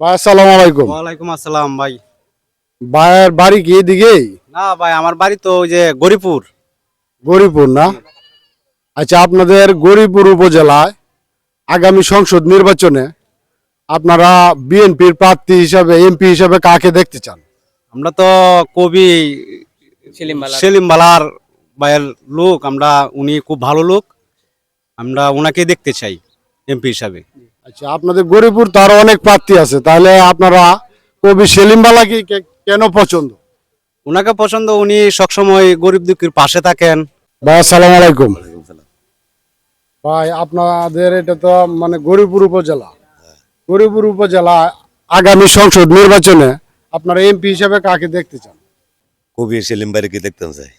ভাই আসসালামু আলাইকুম। ওয়ালাইকুম আসসালাম ভাই। ভাইয়ের বাড়ি কি এদিকেই? না ভাই আমার বাড়ি তো ওই যে গরিপুর। গরিপুর না? আচ্ছা আপনাদের গরিপুর উপজেলায় আগামী সংসদ নির্বাচনে আপনারা বিএনপির প্রার্থী হিসাবে এমপি হিসাবে কাকে দেখতে চান? আমরা তো কবি সেলিম বালার ভাইয়ের লোক আমরা উনি খুব ভালো লোক আমরা ওনাকে দেখতে চাই এমপি হিসাবে। আচ্ছা আপনাদের গরিপুর তো আরও অনেক প্রার্থী আছে তাহলে আপনারা কবি সেলিম বালাকে কে- কেন পছন্দ? ওনাকে পছন্দ উনি সবসময় গরিব দুঃখীর পাশে থাকেন। ভাই আসসালামু আলাইকুম। ভাই আপনাদের এটা তো মানে গরিপুর উপজেলা। গরিপুর উপজেলা আগামী সংসদ নির্বাচনে আপনারা এমপি হিসাবে কাকে দেখতে চান? কবি সেলিম বাড়িকে দেখতাম চাই।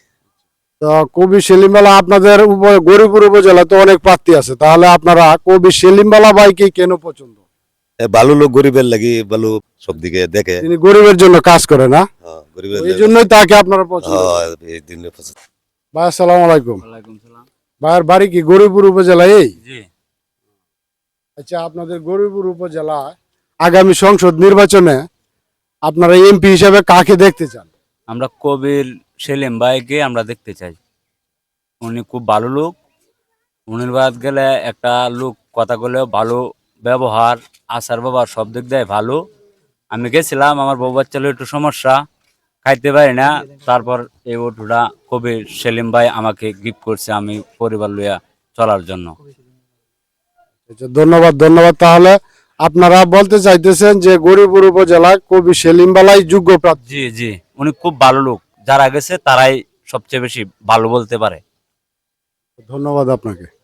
তো কবি সেলিমবালা আপনাদের উপ- গরিপুর উপজেলা তো অনেক প্রার্থী আছে। তাহলে আপনারা কবি সেলিমবালা ভাইকে কেন পছন্দ? ভালো লোক গরিবের লাগি ভালো সব দিকে দেখে। তিনি গরিবের জন্য কাজ করে না? হ্যাঁ, এই জন্যই তাকে আপনারা পছন্দ। হ্যাঁ, এই দিনে পছন্দ। ভাই আসসালামু আলাইকুম। ভাইয়ের বাড়ি কি গরিপুর উপজেলায় এই? আচ্ছা আপনাদের গরিপুর উপজেলায় আগামী সংসদ নির্বাচনে আপনারা এমপি হিসাবে কাকে দেখতে চান? আমরা কবির সেলিম ভাইকে আমরা দেখতে চাই। উনি খুব ভালো লোক। উনির বাদ গেলে একটা লোক কথা বলেও ভালো ব্যবহার, আচার ব্যবহার সব দিক দিয়ে ভালো। আমি গেছিলাম, আমার বউ বাচ্চার একটু সমস্যা, খাইতে পারি না। তারপর এই ওটুটা কবির সেলিম ভাই আমাকে গিফট করছে আমি পরিবার লইয়া চলার জন্য। ধন্যবাদ ধন্যবাদ। তাহলে আপনারা বলতে চাইতেছেন যে গরিবপুর উপজেলা কবি সেলিমবালাই যোগ্য প্রার্থী। জি জি। উনি খুব ভালো লোক। যারা গেছে তারাই সবচেয়ে বেশি ভালো বলতে পারে। ধন্যবাদ আপনাকে।